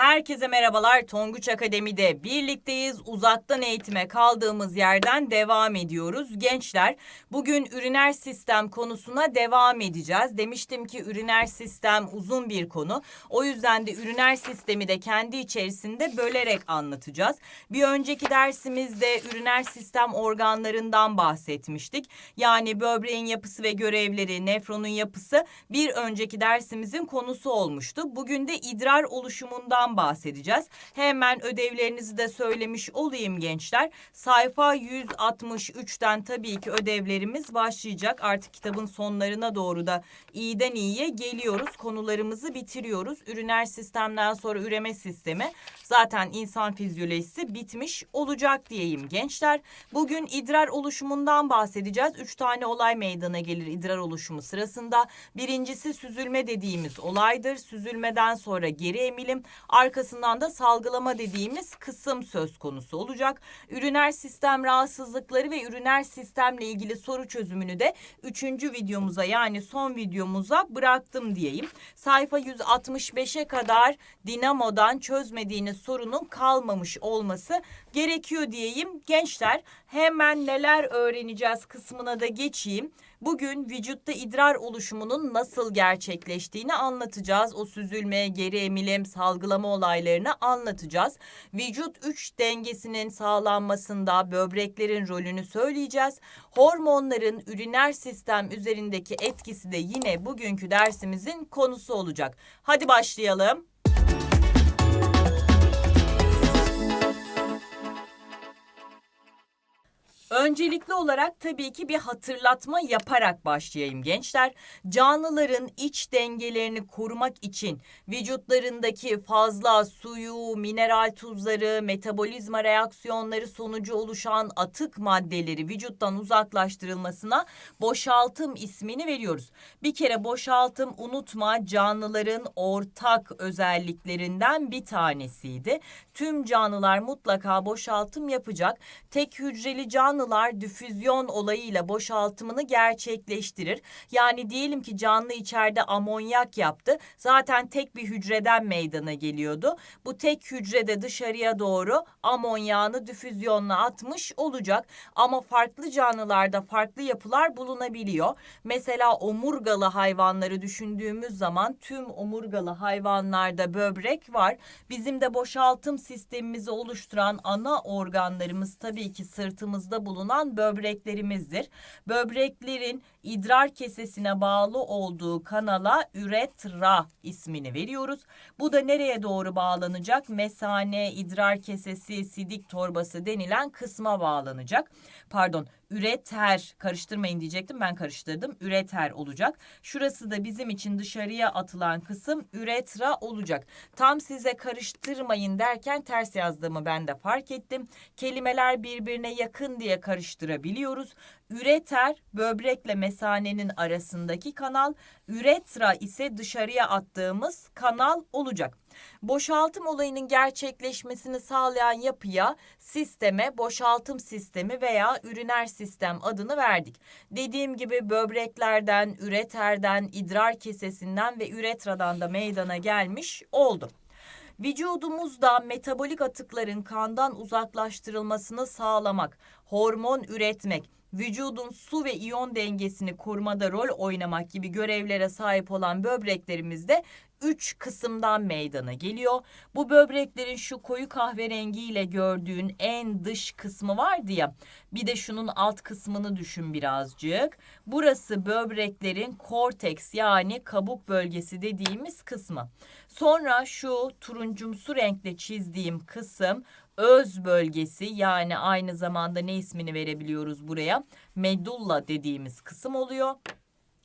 Hi. Herkese merhabalar. Tonguç Akademi'de birlikteyiz. Uzaktan eğitime kaldığımız yerden devam ediyoruz. Gençler, bugün üriner sistem konusuna devam edeceğiz. Demiştim ki üriner sistem uzun bir konu. O yüzden de üriner sistemi de kendi içerisinde bölerek anlatacağız. Bir önceki dersimizde üriner sistem organlarından bahsetmiştik. Yani böbreğin yapısı ve görevleri, nefronun yapısı bir önceki dersimizin konusu olmuştu. Bugün de idrar oluşumundan bahsedeceğiz. Hemen ödevlerinizi de söylemiş olayım gençler. Sayfa 163'ten tabii ki ödevlerimiz başlayacak. Artık kitabın sonlarına doğru da iyiden iyiye geliyoruz. Konularımızı bitiriyoruz. Üriner sistemden sonra üreme sistemi. Zaten insan fizyolojisi bitmiş olacak diyeyim gençler. Bugün idrar oluşumundan bahsedeceğiz. Üç tane olay meydana gelir idrar oluşumu sırasında. Birincisi süzülme dediğimiz olaydır. Süzülmeden sonra geri emilim, arkasından da salgılama dediğimiz kısım söz konusu olacak. Üriner sistem rahatsızlıkları ve üriner sistemle ilgili soru çözümünü de üçüncü videomuza yani son videomuza bıraktım diyeyim. Sayfa 165'e kadar dinamodan çözmediğiniz sorunun kalmamış olması gerekiyor diyeyim. Gençler hemen neler öğreneceğiz kısmına da geçeyim. Bugün vücutta idrar oluşumunun nasıl gerçekleştiğini anlatacağız. O süzülme, geri emilim, salgılama olaylarını anlatacağız. Vücut üç dengesinin sağlanmasında böbreklerin rolünü söyleyeceğiz. Hormonların üriner sistem üzerindeki etkisi de yine bugünkü dersimizin konusu olacak. Hadi başlayalım. Öncelikli olarak tabii ki bir hatırlatma yaparak başlayayım gençler. Canlıların iç dengelerini korumak için vücutlarındaki fazla suyu, mineral tuzları, metabolizma reaksiyonları sonucu oluşan atık maddeleri vücuttan uzaklaştırılmasına boşaltım ismini veriyoruz. Bir kere boşaltım unutma canlıların ortak özelliklerinden bir tanesiydi. Tüm canlılar mutlaka boşaltım yapacak. Tek hücreli canlılar difüzyon olayıyla boşaltımını gerçekleştirir. Yani diyelim ki canlı içeride amonyak yaptı. Zaten tek bir hücreden meydana geliyordu. Bu tek hücrede dışarıya doğru amonyağını difüzyonla atmış olacak. Ama farklı canlılarda farklı yapılar bulunabiliyor. Mesela omurgalı hayvanları düşündüğümüz zaman tüm omurgalı hayvanlarda böbrek var. Bizim de boşaltım sistemimizi oluşturan ana organlarımız tabii ki sırtımızda bulunan böbreklerimizdir. Böbreklerin idrar kesesine bağlı olduğu kanala üretra ismini veriyoruz. Bu da nereye doğru bağlanacak? Mesane, idrar kesesi, sidik torbası denilen kısma bağlanacak. Pardon, üreter karıştırmayın diyecektim ben karıştırdım. Üreter olacak. Şurası da bizim için dışarıya atılan kısım üretra olacak. Tam size karıştırmayın derken ters yazdığımı ben de fark ettim. Kelimeler birbirine yakın diye karıştırabiliyoruz. Üreter böbrekle mesanenin arasındaki kanal, üretra ise dışarıya attığımız kanal olacak. Boşaltım olayının gerçekleşmesini sağlayan yapıya sisteme boşaltım sistemi veya üriner sistem adını verdik. Dediğim gibi böbreklerden, üreterden, idrar kesesinden ve üretradan da meydana gelmiş oldu. Vücudumuzda metabolik atıkların kandan uzaklaştırılmasını sağlamak, hormon üretmek, vücudun su ve iyon dengesini korumada rol oynamak gibi görevlere sahip olan böbreklerimizde üç kısımdan meydana geliyor. Bu böbreklerin şu koyu kahverengiyle gördüğün en dış kısmı vardı ya. Bir de şunun alt kısmını düşün birazcık. Burası böbreklerin korteks yani kabuk bölgesi dediğimiz kısmı. Sonra şu turuncumsu renkle çizdiğim kısım öz bölgesi yani aynı zamanda ne ismini verebiliyoruz buraya? Medulla dediğimiz kısım oluyor.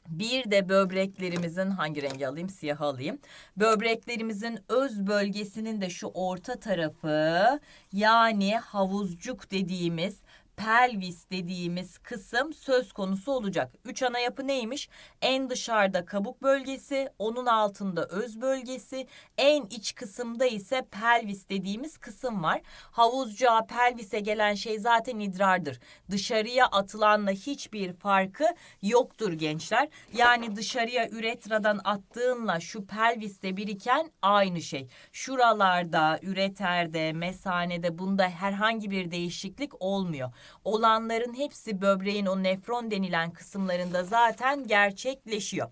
Bir de böbreklerimizin hangi rengi alayım? Siyahı alayım. Böbreklerimizin öz bölgesinin de şu orta tarafı yani havuzcuk dediğimiz pelvis dediğimiz kısım söz konusu olacak. Üç ana yapı neymiş? En dışarıda kabuk bölgesi, onun altında öz bölgesi, en iç kısımda ise pelvis dediğimiz kısım var. Havuzcuğa pelvise gelen şey zaten idrardır. Dışarıya atılanla hiçbir farkı yoktur gençler. Yani dışarıya üretradan attığınla şu pelviste biriken aynı şey. Şuralarda, üreterde, mesanede bunda herhangi bir değişiklik olmuyor. Olanların hepsi böbreğin o nefron denilen kısımlarında zaten gerçekleşiyor.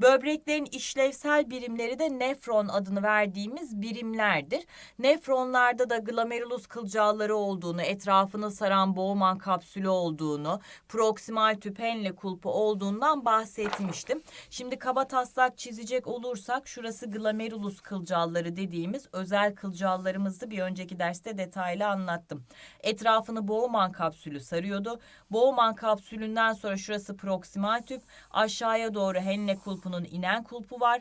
Böbreklerin işlevsel birimleri de nefron adını verdiğimiz birimlerdir. Nefronlarda da glomerulus kılcalları olduğunu, etrafını saran Bowman kapsülü olduğunu, proksimal tüp Henle kulpu olduğundan bahsetmiştim. Şimdi kaba taslak çizecek olursak şurası glomerulus kılcalları dediğimiz özel kılcallarımızdı. Bir önceki derste detaylı anlattım. Etrafını Bowman kapsülü sarıyordu. Bowman kapsülünden sonra şurası proksimal tüp, aşağıya doğru Henle kulpunun inen kulpu var.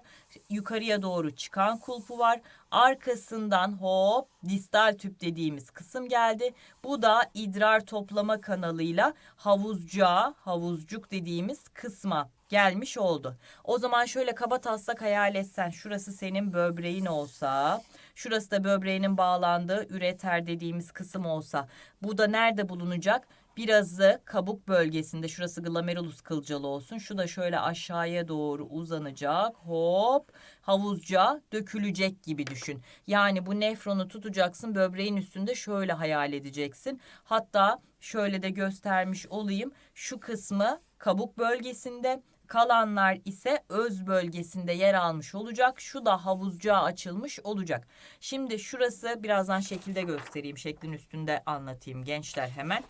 Yukarıya doğru çıkan kulpu var. Arkasından hop distal tüp dediğimiz kısım geldi. Bu da idrar toplama kanalıyla havuzcuğa, havuzcuk dediğimiz kısma gelmiş oldu. O zaman şöyle kaba taslak hayal etsen şurası senin böbreğin olsa, şurası da böbreğinin bağlandığı üreter dediğimiz kısım olsa. Bu da nerede bulunacak? Birazı kabuk bölgesinde şurası glomerulus kılcalı olsun. Şu da şöyle aşağıya doğru uzanacak. Hop havuzca dökülecek gibi düşün. Yani bu nefronu tutacaksın böbreğin üstünde şöyle hayal edeceksin. Hatta şöyle de göstermiş olayım. Şu kısmı kabuk bölgesinde kalanlar ise öz bölgesinde yer almış olacak. Şu da havuzcuğa açılmış olacak. Şimdi şurası birazdan şekilde göstereyim. Şeklin üstünde anlatayım gençler hemen.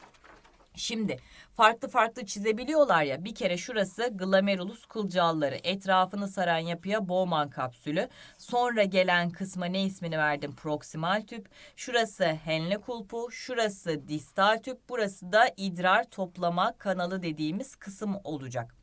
Şimdi farklı farklı çizebiliyorlar ya. Bir kere şurası glomerulus kılcalları. Etrafını saran yapıya Bowman kapsülü. Sonra gelen kısma ne ismini verdim? Proksimal tüp. Şurası Henle kulpu şurası distal tüp burası da idrar toplama kanalı dediğimiz kısım olacak.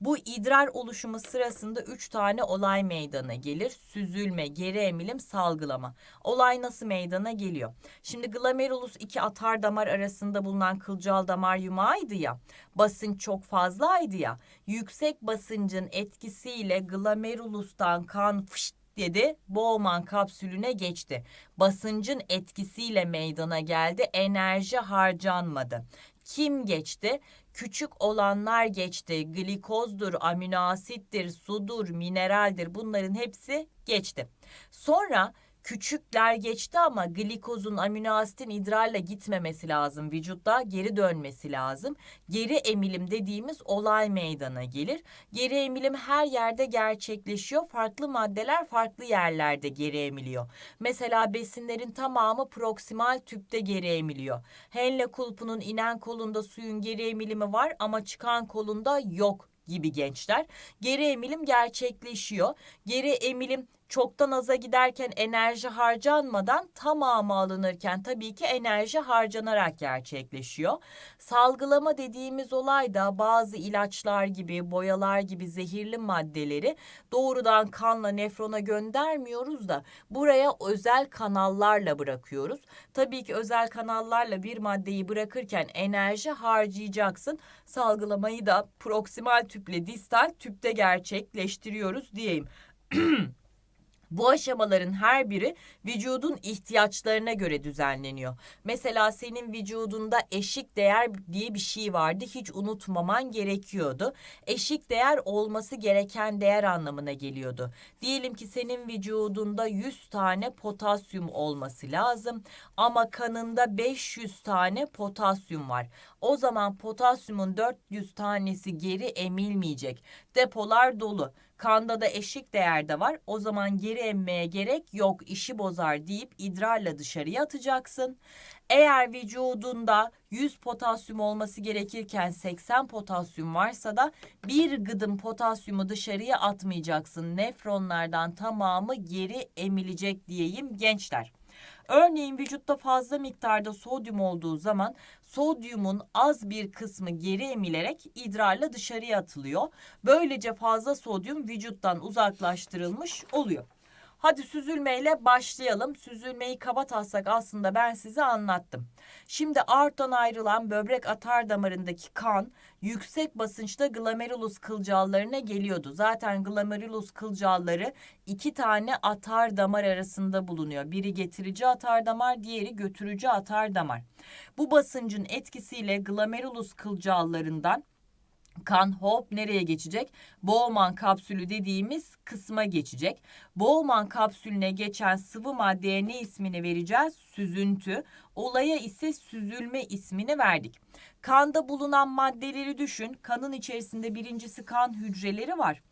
Bu idrar oluşumu sırasında üç tane olay meydana gelir. Süzülme, geri emilim, salgılama. Olay nasıl meydana geliyor? Şimdi glomerulus iki atar damar arasında bulunan kılcal damar yumağıydı ya. Basınç çok fazlaydı ya. Yüksek basıncın etkisiyle glomerulustan kan fışt dedi Bowman kapsülüne geçti. Basıncın etkisiyle meydana geldi. Enerji harcanmadı. Kim geçti? Küçük olanlar geçti. Glikozdur, amino asittir, sudur, mineraldir. Bunların hepsi geçti. Sonra küçükler geçti ama glikozun amino asitin idrarla gitmemesi lazım. Vücutta geri dönmesi lazım. Geri emilim dediğimiz olay meydana gelir. Geri emilim her yerde gerçekleşiyor. Farklı maddeler farklı yerlerde geri emiliyor. Mesela besinlerin tamamı proksimal tüpte geri emiliyor. Henle kulpunun inen kolunda suyun geri emilimi var ama çıkan kolunda yok gibi gençler. Geri emilim gerçekleşiyor. Geri emilim çoktan aza giderken enerji harcanmadan tamamı alınırken tabii ki enerji harcanarak gerçekleşiyor. Salgılama dediğimiz olay da bazı ilaçlar gibi, boyalar gibi zehirli maddeleri doğrudan kanla nefrona göndermiyoruz da buraya özel kanallarla bırakıyoruz. Tabii ki özel kanallarla bir maddeyi bırakırken enerji harcayacaksın. Salgılamayı da proksimal tüple distal tüpte gerçekleştiriyoruz diyeyim. Bu aşamaların her biri vücudun ihtiyaçlarına göre düzenleniyor. Mesela senin vücudunda eşik değer diye bir şey vardı. Hiç unutmaman gerekiyordu. Eşik değer olması gereken değer anlamına geliyordu. Diyelim ki senin vücudunda 100 tane potasyum olması lazım ama kanında 500 tane potasyum var. O zaman potasyumun 400 tanesi geri emilmeyecek. Depolar dolu. Kanda da eşik değerde var. O zaman geri emmeye gerek yok. işi bozar deyip idrarla dışarıya atacaksın. Eğer vücudunda 100 potasyum olması gerekirken 80 potasyum varsa da bir gıdım potasyumu dışarıya atmayacaksın. Nefronlardan tamamı geri emilecek diyeyim gençler. Örneğin vücutta fazla miktarda sodyum olduğu zaman sodyumun az bir kısmı geri emilerek idrarla dışarıya atılıyor. Böylece fazla sodyum vücuttan uzaklaştırılmış oluyor. Hadi süzülmeyle başlayalım. Süzülmeyi kaba taslak aslında ben size anlattım. Şimdi aorttan ayrılan böbrek atar damarındaki kan yüksek basınçta glomerulus kılcallarına geliyordu. Zaten glomerulus kılcalları iki tane atar damar arasında bulunuyor. Biri getirici atar damar, diğeri götürücü atar damar. Bu basıncın etkisiyle glomerulus kılcallarından kan hop nereye geçecek? Bowman kapsülü dediğimiz kısma geçecek. Bowman kapsülüne geçen sıvı maddeye ne ismini vereceğiz? Süzüntü. Olaya ise süzülme ismini verdik. Kanda bulunan maddeleri düşün. Kanın içerisinde birincisi kan hücreleri var.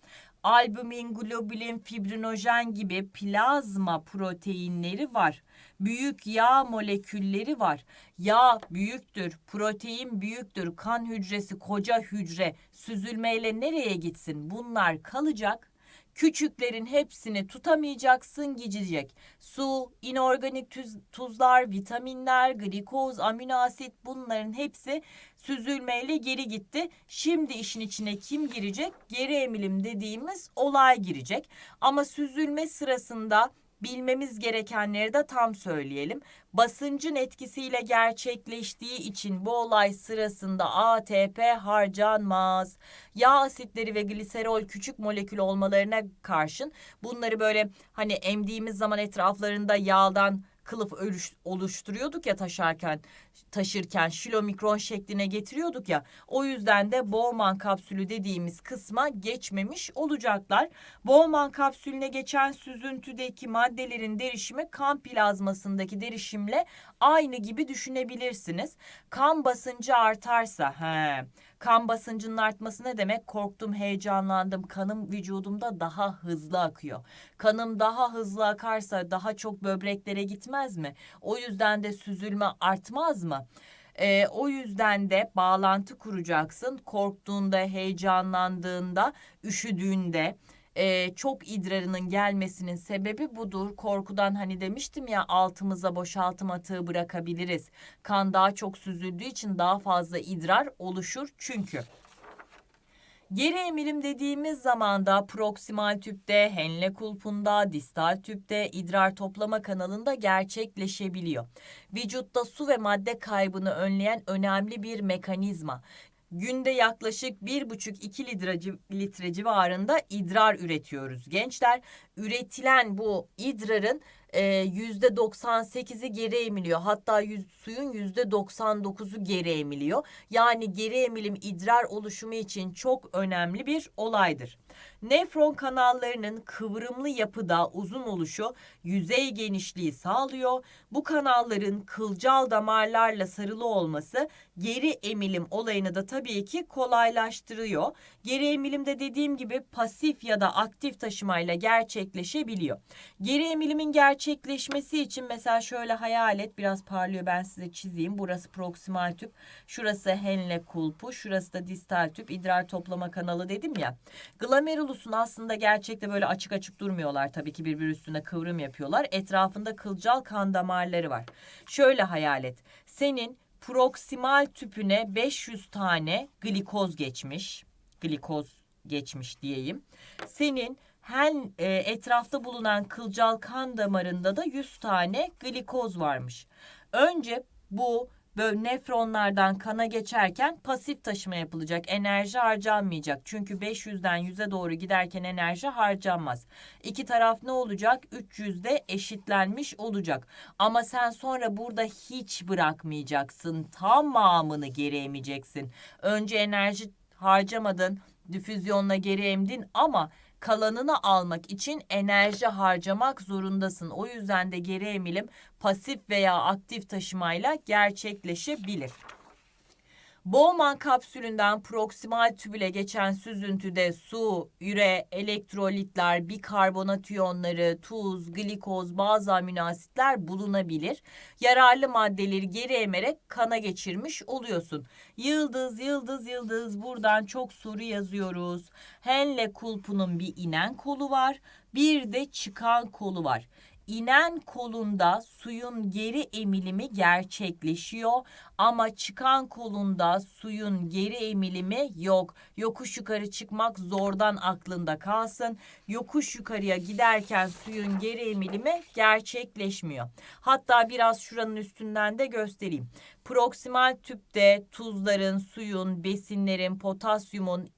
Albumin, globulin, fibrinojen gibi plazma proteinleri var. Büyük yağ molekülleri var. Yağ büyüktür, protein büyüktür. Kan hücresi koca hücre süzülmeyle nereye gitsin? Bunlar kalacak. Küçüklerin hepsini tutamayacaksın gidecek. Su, inorganik tuz, tuzlar, vitaminler, glikoz, amino asit bunların hepsi süzülmeyle geri gitti. Şimdi işin içine kim girecek? Geri emilim dediğimiz olay girecek. Ama süzülme sırasında bilmemiz gerekenleri de tam söyleyelim. Basıncın etkisiyle gerçekleştiği için bu olay sırasında ATP harcanmaz. Yağ asitleri ve gliserol küçük molekül olmalarına karşın bunları böyle hani emdiğimiz zaman etraflarında yağdan kılıf oluşturuyorduk ya taşarken taşırken şilomikron şekline getiriyorduk ya. O yüzden de Bowman kapsülü dediğimiz kısma geçmemiş olacaklar. Bowman kapsülüne geçen süzüntüdeki maddelerin derişimi kan plazmasındaki derişimle aynı gibi düşünebilirsiniz. Kan basıncı artarsa he, kan basıncının artması ne demek? Korktum, heyecanlandım. Kanım vücudumda daha hızlı akıyor. Kanım daha hızlı akarsa daha çok böbreklere gitmez mi? O yüzden de süzülme artmaz mı? Ee, o yüzden de bağlantı kuracaksın. Korktuğunda, heyecanlandığında, üşüdüğünde e, çok idrarının gelmesinin sebebi budur. Korkudan hani demiştim ya altımıza boşaltım atığı bırakabiliriz. Kan daha çok süzüldüğü için daha fazla idrar oluşur çünkü. Geri emilim dediğimiz zaman da proksimal tüpte, henle kulpunda, distal tüpte, idrar toplama kanalında gerçekleşebiliyor. Vücutta su ve madde kaybını önleyen önemli bir mekanizma. Günde yaklaşık 1,5-2 litre, litre civarında idrar üretiyoruz gençler. Üretilen bu idrarın e, %98'i geri emiliyor. Hatta yüz, suyun %99'u geri emiliyor. Yani geri emilim idrar oluşumu için çok önemli bir olaydır. Nefron kanallarının kıvrımlı yapıda uzun oluşu yüzey genişliği sağlıyor. Bu kanalların kılcal damarlarla sarılı olması geri emilim olayını da tabii ki kolaylaştırıyor. Geri emilimde dediğim gibi pasif ya da aktif taşımayla gerçekleşebiliyor. Geri emilimin gerçekleşmesi için mesela şöyle hayal et biraz parlıyor ben size çizeyim. Burası proksimal tüp, şurası henle kulpu, şurası da distal tüp, idrar toplama kanalı dedim ya. Glomerulusun aslında gerçekte böyle açık açık durmuyorlar tabii ki birbiri üstüne kıvrım yapıyorlar. Etrafında kılcal kan damarları var. Şöyle hayal et. Senin proksimal tüpüne 500 tane glikoz geçmiş. Glikoz geçmiş diyeyim. Senin her e, etrafta bulunan kılcal kan damarında da 100 tane glikoz varmış. Önce bu böyle nefronlardan kana geçerken pasif taşıma yapılacak. Enerji harcanmayacak. Çünkü 500'den 100'e doğru giderken enerji harcanmaz. İki taraf ne olacak? 300'de eşitlenmiş olacak. Ama sen sonra burada hiç bırakmayacaksın. Tamamını geri emeceksin. Önce enerji harcamadın, difüzyonla geri emdin ama kalanını almak için enerji harcamak zorundasın. O yüzden de geri emilim pasif veya aktif taşımayla gerçekleşebilir. Bowman kapsülünden proksimal tübüle geçen süzüntüde su, üre, elektrolitler, bikarbonat iyonları, tuz, glikoz, bazı amino asitler bulunabilir. Yararlı maddeleri geri emerek kana geçirmiş oluyorsun. Yıldız, yıldız, yıldız buradan çok soru yazıyoruz. Henle kulpunun bir inen kolu var, bir de çıkan kolu var. İnen kolunda suyun geri emilimi gerçekleşiyor ama çıkan kolunda suyun geri emilimi yok. Yokuş yukarı çıkmak zordan aklında kalsın. Yokuş yukarıya giderken suyun geri emilimi gerçekleşmiyor. Hatta biraz şuranın üstünden de göstereyim. Proksimal tüpte tuzların, suyun, besinlerin, potasyumun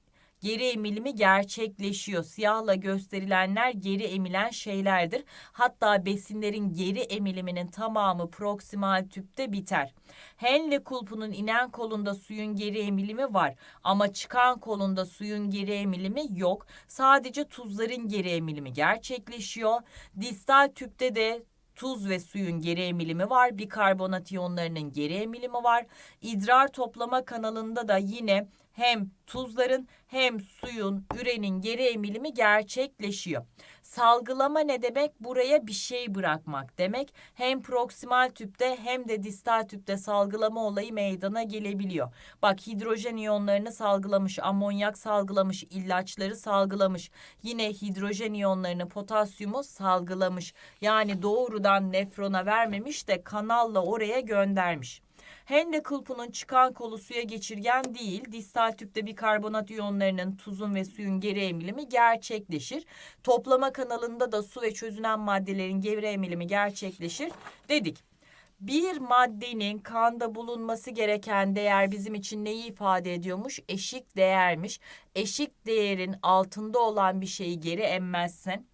geri emilimi gerçekleşiyor. Siyahla gösterilenler geri emilen şeylerdir. Hatta besinlerin geri emiliminin tamamı proksimal tüpte biter. Henle kulpunun inen kolunda suyun geri emilimi var ama çıkan kolunda suyun geri emilimi yok. Sadece tuzların geri emilimi gerçekleşiyor. Distal tüpte de tuz ve suyun geri emilimi var. Bikarbonat iyonlarının geri emilimi var. İdrar toplama kanalında da yine hem tuzların hem suyun, ürenin geri emilimi gerçekleşiyor. Salgılama ne demek? Buraya bir şey bırakmak demek. Hem proksimal tüpte hem de distal tüpte salgılama olayı meydana gelebiliyor. Bak hidrojen iyonlarını salgılamış, amonyak salgılamış, ilaçları salgılamış. Yine hidrojen iyonlarını, potasyumu salgılamış. Yani doğrudan nefrona vermemiş de kanalla oraya göndermiş. Henle kulpunun çıkan kolu suya geçirgen değil. Distal tüpte bikarbonat iyonlarının tuzun ve suyun geri emilimi gerçekleşir. Toplama kanalında da su ve çözünen maddelerin geri emilimi gerçekleşir dedik. Bir maddenin kanda bulunması gereken değer bizim için neyi ifade ediyormuş? Eşik değermiş. Eşik değerin altında olan bir şeyi geri emmezsen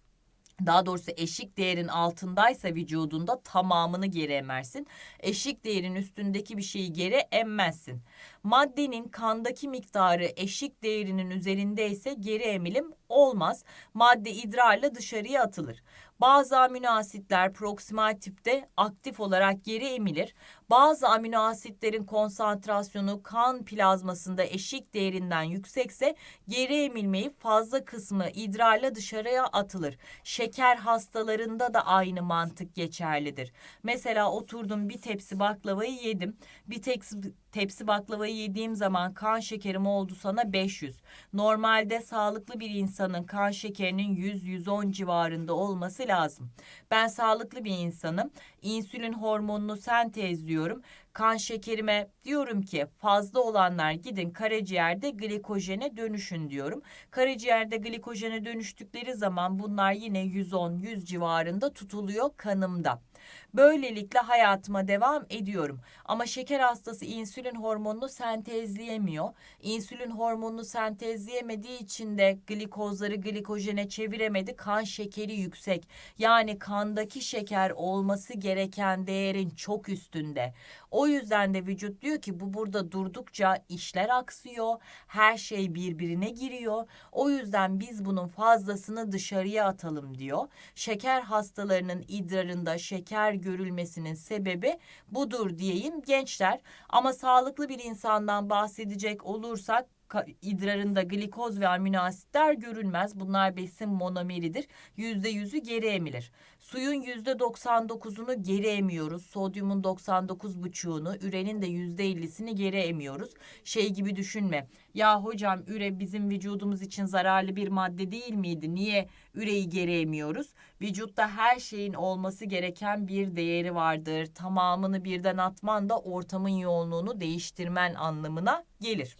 daha doğrusu eşik değerin altındaysa vücudunda tamamını geri emersin. Eşik değerin üstündeki bir şeyi geri emmezsin. Maddenin kandaki miktarı eşik değerinin üzerinde ise geri emilim olmaz. Madde idrarla dışarıya atılır. Bazı amino asitler proksimal tipte aktif olarak geri emilir. Bazı amino asitlerin konsantrasyonu kan plazmasında eşik değerinden yüksekse geri emilmeyip fazla kısmı idrarla dışarıya atılır. Şeker hastalarında da aynı mantık geçerlidir. Mesela oturdum bir tepsi baklavayı yedim. Bir tepsi, tepsi baklavayı yediğim zaman kan şekerim oldu sana 500. Normalde sağlıklı bir insanın kan şekerinin 100-110 civarında olması lazım. Ben sağlıklı bir insanım. İnsülin hormonunu sentezliyorum diyorum. Kan şekerime diyorum ki fazla olanlar gidin karaciğerde glikojene dönüşün diyorum. Karaciğerde glikojene dönüştükleri zaman bunlar yine 110-100 civarında tutuluyor kanımda. Böylelikle hayatıma devam ediyorum. Ama şeker hastası insülin hormonunu sentezleyemiyor. İnsülin hormonunu sentezleyemediği için de glikozları glikojene çeviremedi. Kan şekeri yüksek. Yani kandaki şeker olması gereken değerin çok üstünde. O yüzden de vücut diyor ki bu burada durdukça işler aksıyor. Her şey birbirine giriyor. O yüzden biz bunun fazlasını dışarıya atalım diyor. Şeker hastalarının idrarında şeker görülmesinin sebebi budur diyeyim gençler. Ama sağlıklı bir insandan bahsedecek olursak idrarında glikoz ve amino asitler görülmez. Bunlar besin monomeridir. Yüzde yüzü geri emilir. Suyun yüzde 99'unu geri emiyoruz. Sodyumun 99,5'unu, ürenin de yüzde 50'sini geri emiyoruz. Şey gibi düşünme. Ya hocam üre bizim vücudumuz için zararlı bir madde değil miydi? Niye üreyi geri emiyoruz? Vücutta her şeyin olması gereken bir değeri vardır. Tamamını birden atman da ortamın yoğunluğunu değiştirmen anlamına gelir.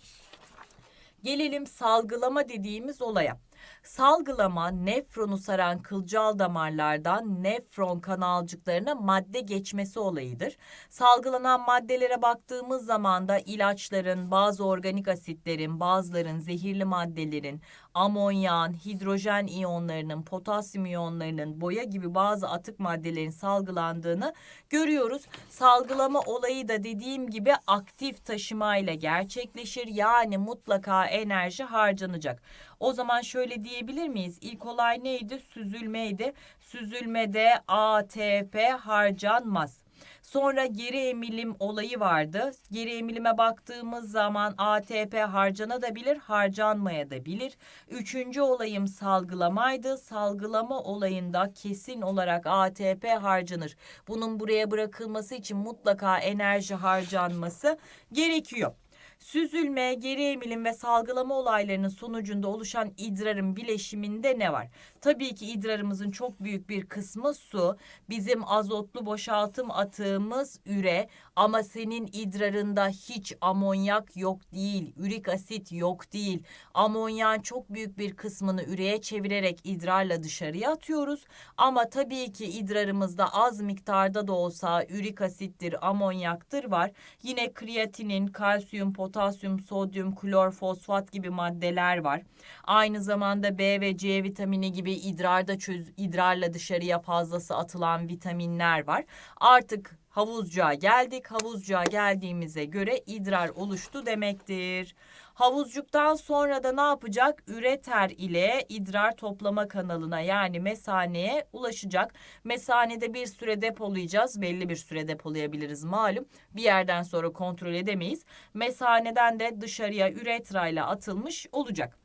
Gelelim salgılama dediğimiz olaya. Salgılama nefronu saran kılcal damarlardan nefron kanalcıklarına madde geçmesi olayıdır. Salgılanan maddelere baktığımız zaman da ilaçların, bazı organik asitlerin, bazıların zehirli maddelerin, amonyağın, hidrojen iyonlarının, potasyum iyonlarının, boya gibi bazı atık maddelerin salgılandığını görüyoruz. Salgılama olayı da dediğim gibi aktif taşımayla gerçekleşir. Yani mutlaka enerji harcanacak. O zaman şöyle diyebilir miyiz? İlk olay neydi? Süzülmeydi. Süzülmede ATP harcanmaz. Sonra geri emilim olayı vardı. Geri emilime baktığımız zaman ATP harcanabilir, harcanmaya da bilir. Üçüncü olayım salgılamaydı. Salgılama olayında kesin olarak ATP harcanır. Bunun buraya bırakılması için mutlaka enerji harcanması gerekiyor. Süzülme, geri emilim ve salgılama olaylarının sonucunda oluşan idrarın bileşiminde ne var? Tabii ki idrarımızın çok büyük bir kısmı su. Bizim azotlu boşaltım atığımız üre ama senin idrarında hiç amonyak yok değil, ürik asit yok değil. Amonyağın çok büyük bir kısmını üreye çevirerek idrarla dışarıya atıyoruz. Ama tabii ki idrarımızda az miktarda da olsa ürik asittir, amonyaktır var. Yine kreatinin, kalsiyum, potasyum, sodyum, klor, fosfat gibi maddeler var. Aynı zamanda B ve C vitamini gibi idrarda çöz, idrarla dışarıya fazlası atılan vitaminler var. Artık havuzcuğa geldik. Havuzcuğa geldiğimize göre idrar oluştu demektir. Havuzcuktan sonra da ne yapacak? Üreter ile idrar toplama kanalına yani mesaneye ulaşacak. Mesanede bir süre depolayacağız. Belli bir süre depolayabiliriz malum. Bir yerden sonra kontrol edemeyiz. Mesaneden de dışarıya üretrayla atılmış olacak.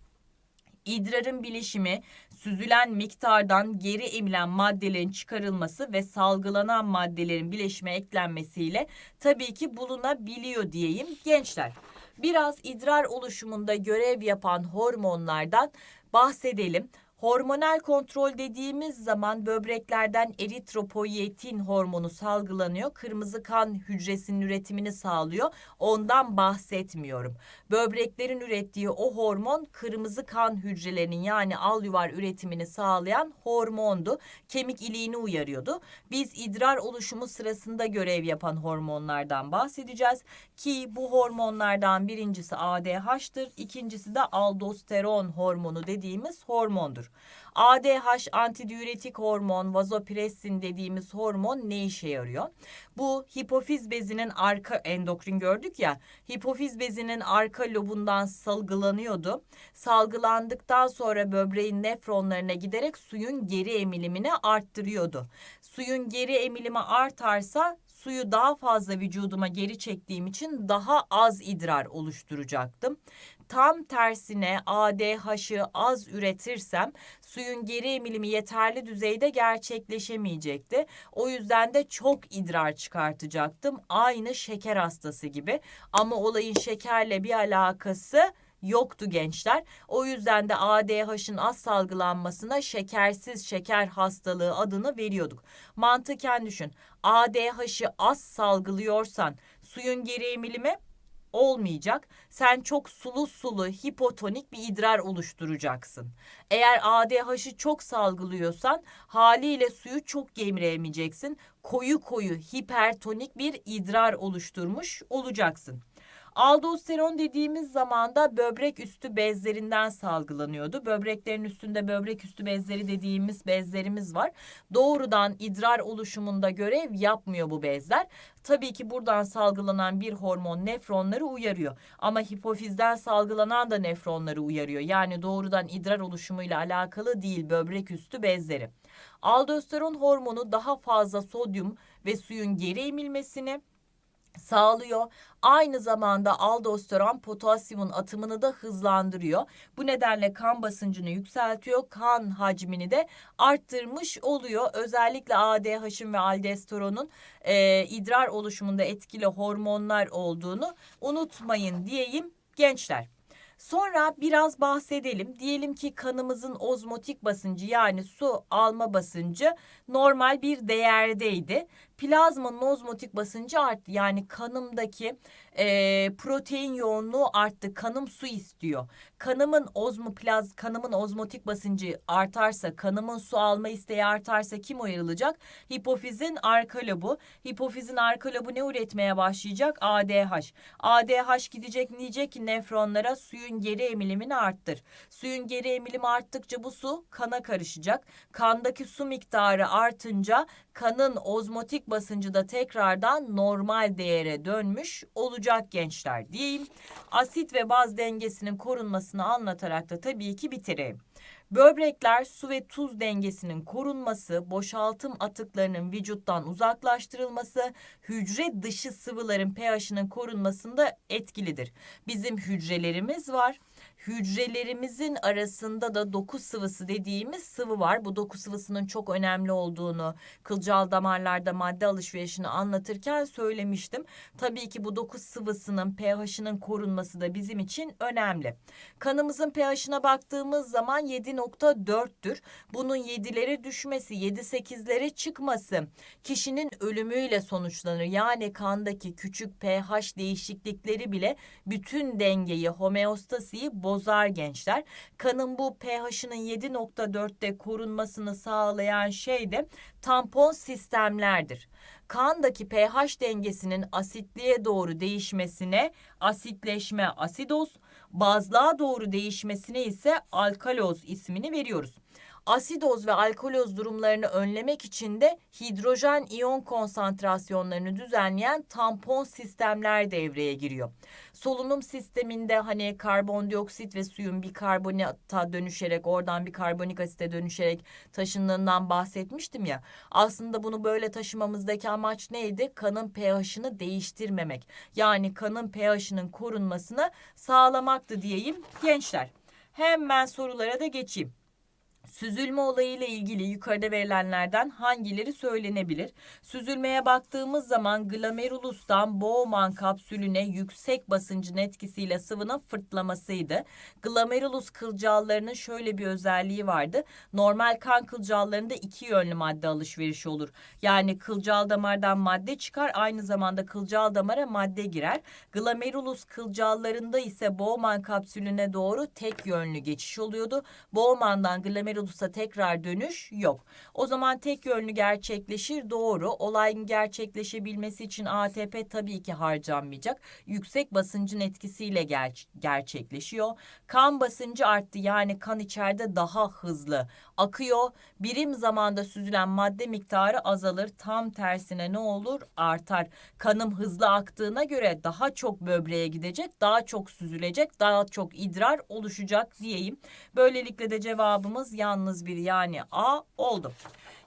İdrarın bilişimi süzülen miktardan geri emilen maddelerin çıkarılması ve salgılanan maddelerin bileşime eklenmesiyle tabii ki bulunabiliyor diyeyim gençler. Biraz idrar oluşumunda görev yapan hormonlardan bahsedelim. Hormonal kontrol dediğimiz zaman böbreklerden eritropoyetin hormonu salgılanıyor. Kırmızı kan hücresinin üretimini sağlıyor. Ondan bahsetmiyorum. Böbreklerin ürettiği o hormon kırmızı kan hücrelerinin yani al yuvar üretimini sağlayan hormondu. Kemik iliğini uyarıyordu. Biz idrar oluşumu sırasında görev yapan hormonlardan bahsedeceğiz. Ki bu hormonlardan birincisi ADH'tır. ikincisi de aldosteron hormonu dediğimiz hormondur. ADH antidiüretik hormon, vazopressin dediğimiz hormon ne işe yarıyor? Bu hipofiz bezinin arka endokrin gördük ya. Hipofiz bezinin arka lobundan salgılanıyordu. Salgılandıktan sonra böbreğin nefronlarına giderek suyun geri emilimini arttırıyordu. Suyun geri emilimi artarsa suyu daha fazla vücuduma geri çektiğim için daha az idrar oluşturacaktım. Tam tersine ADH'ı az üretirsem suyun geri emilimi yeterli düzeyde gerçekleşemeyecekti. O yüzden de çok idrar çıkartacaktım. Aynı şeker hastası gibi. Ama olayın şekerle bir alakası yoktu gençler. O yüzden de ADH'ın az salgılanmasına şekersiz şeker hastalığı adını veriyorduk. Mantıken düşün. ADH'ı az salgılıyorsan suyun geri emilimi olmayacak. Sen çok sulu sulu hipotonik bir idrar oluşturacaksın. Eğer ADH'ı çok salgılıyorsan haliyle suyu çok gemiremeyeceksin. Koyu koyu hipertonik bir idrar oluşturmuş olacaksın. Aldosteron dediğimiz zaman da böbrek üstü bezlerinden salgılanıyordu. Böbreklerin üstünde böbrek üstü bezleri dediğimiz bezlerimiz var. Doğrudan idrar oluşumunda görev yapmıyor bu bezler. Tabii ki buradan salgılanan bir hormon nefronları uyarıyor. Ama hipofizden salgılanan da nefronları uyarıyor. Yani doğrudan idrar oluşumuyla alakalı değil böbrek üstü bezleri. Aldosteron hormonu daha fazla sodyum ve suyun geri emilmesini sağlıyor. Aynı zamanda aldosteron potasyumun atımını da hızlandırıyor. Bu nedenle kan basıncını yükseltiyor. Kan hacmini de arttırmış oluyor. Özellikle ADH'ın ve aldosteronun e, idrar oluşumunda etkili hormonlar olduğunu unutmayın diyeyim gençler. Sonra biraz bahsedelim. Diyelim ki kanımızın ozmotik basıncı yani su alma basıncı normal bir değerdeydi. Plazmanın ozmotik basıncı arttı. Yani kanımdaki e, protein yoğunluğu arttı. Kanım su istiyor. Kanımın ozmoplaz, kanımın ozmotik basıncı artarsa, kanımın su alma isteği artarsa kim uyarılacak? Hipofizin arka lobu. Hipofizin arka lobu ne üretmeye başlayacak? ADH. ADH gidecek diyecek ki nefronlara suyun geri emilimini arttır. Suyun geri emilimi arttıkça bu su kana karışacak. Kandaki su miktarı artınca kanın ozmotik basıncı da tekrardan normal değere dönmüş olacak gençler diyeyim. Asit ve baz dengesinin korunmasını anlatarak da tabii ki bitireyim. Böbrekler su ve tuz dengesinin korunması, boşaltım atıklarının vücuttan uzaklaştırılması, hücre dışı sıvıların pH'ının korunmasında etkilidir. Bizim hücrelerimiz var. Hücrelerimizin arasında da doku sıvısı dediğimiz sıvı var. Bu doku sıvısının çok önemli olduğunu kılcal damarlarda madde alışverişini anlatırken söylemiştim. Tabii ki bu doku sıvısının pH'ının korunması da bizim için önemli. Kanımızın pH'ına baktığımız zaman 7.4'tür. Bunun 7'lere düşmesi, 7-8'lere çıkması kişinin ölümüyle sonuçlanır. Yani kandaki küçük pH değişiklikleri bile bütün dengeyi, homeostasiyi bozar gençler. Kanın bu pH'ının 7.4'te korunmasını sağlayan şey de tampon sistemlerdir. Kandaki pH dengesinin asitliğe doğru değişmesine asitleşme asidoz, bazlığa doğru değişmesine ise alkaloz ismini veriyoruz. Asidoz ve alkaloz durumlarını önlemek için de hidrojen iyon konsantrasyonlarını düzenleyen tampon sistemler devreye giriyor. Solunum sisteminde hani karbondioksit ve suyun bir karbonata dönüşerek oradan bir karbonik asite dönüşerek taşındığından bahsetmiştim ya. Aslında bunu böyle taşımamızdaki amaç neydi? Kanın pH'ını değiştirmemek. Yani kanın pH'ının korunmasını sağlamaktı diyeyim gençler. Hemen sorulara da geçeyim. Süzülme olayıyla ilgili yukarıda verilenlerden hangileri söylenebilir? Süzülmeye baktığımız zaman glomerulustan Bowman kapsülüne yüksek basıncın etkisiyle sıvının fırtlamasıydı. Glomerulus kılcallarının şöyle bir özelliği vardı. Normal kan kılcallarında iki yönlü madde alışverişi olur. Yani kılcal damardan madde çıkar aynı zamanda kılcal damara madde girer. Glomerulus kılcallarında ise Bowman kapsülüne doğru tek yönlü geçiş oluyordu. Bowman'dan glomerulus Glomerulusa tekrar dönüş yok. O zaman tek yönlü gerçekleşir doğru. Olayın gerçekleşebilmesi için ATP tabii ki harcanmayacak. Yüksek basıncın etkisiyle ger gerçekleşiyor. Kan basıncı arttı yani kan içeride daha hızlı akıyor. Birim zamanda süzülen madde miktarı azalır. Tam tersine ne olur? Artar. Kanım hızlı aktığına göre daha çok böbreğe gidecek, daha çok süzülecek, daha çok idrar oluşacak diyeyim. Böylelikle de cevabımız yalnız bir yani A oldu.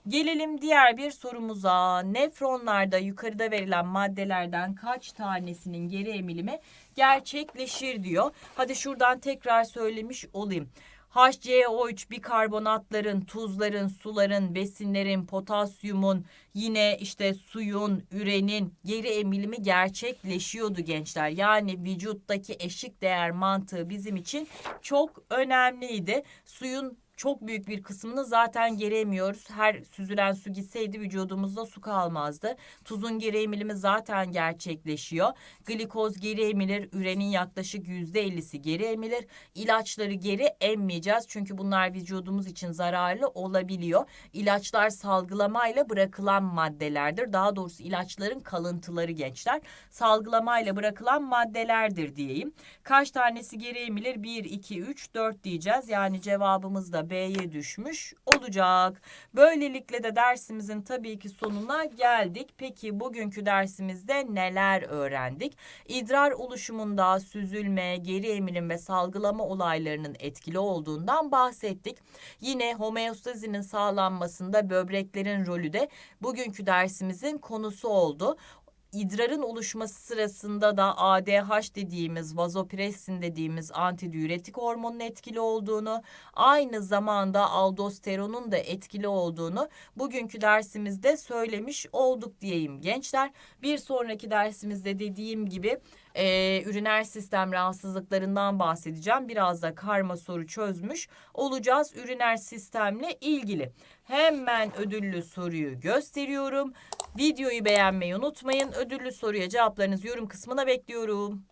Gelelim diğer bir sorumuza. Nefronlarda yukarıda verilen maddelerden kaç tanesinin geri emilimi gerçekleşir diyor. Hadi şuradan tekrar söylemiş olayım. HCO3 bikarbonatların, tuzların, suların, besinlerin, potasyumun, yine işte suyun, ürenin geri emilimi gerçekleşiyordu gençler. Yani vücuttaki eşik değer mantığı bizim için çok önemliydi. Suyun çok büyük bir kısmını zaten geri emiyoruz. Her süzülen su gitseydi vücudumuzda su kalmazdı. Tuzun geri emilimi zaten gerçekleşiyor. Glikoz geri emilir. Ürenin yaklaşık yüzde ellisi geri emilir. İlaçları geri emmeyeceğiz. Çünkü bunlar vücudumuz için zararlı olabiliyor. İlaçlar salgılamayla bırakılan maddelerdir. Daha doğrusu ilaçların kalıntıları gençler. Salgılamayla bırakılan maddelerdir diyeyim. Kaç tanesi geri emilir? 1, 2, 3, 4 diyeceğiz. Yani cevabımız B'ye düşmüş olacak. Böylelikle de dersimizin tabii ki sonuna geldik. Peki bugünkü dersimizde neler öğrendik? İdrar oluşumunda süzülme, geri emilim ve salgılama olaylarının etkili olduğundan bahsettik. Yine homeostazinin sağlanmasında böbreklerin rolü de bugünkü dersimizin konusu oldu idrarın oluşması sırasında da ADH dediğimiz vazopressin dediğimiz antidiüretik hormonun etkili olduğunu aynı zamanda aldosteronun da etkili olduğunu bugünkü dersimizde söylemiş olduk diyeyim gençler. Bir sonraki dersimizde dediğim gibi e, üriner sistem rahatsızlıklarından bahsedeceğim. Biraz da karma soru çözmüş olacağız üriner sistemle ilgili. Hemen ödüllü soruyu gösteriyorum. Videoyu beğenmeyi unutmayın. Ödüllü soruya cevaplarınızı yorum kısmına bekliyorum.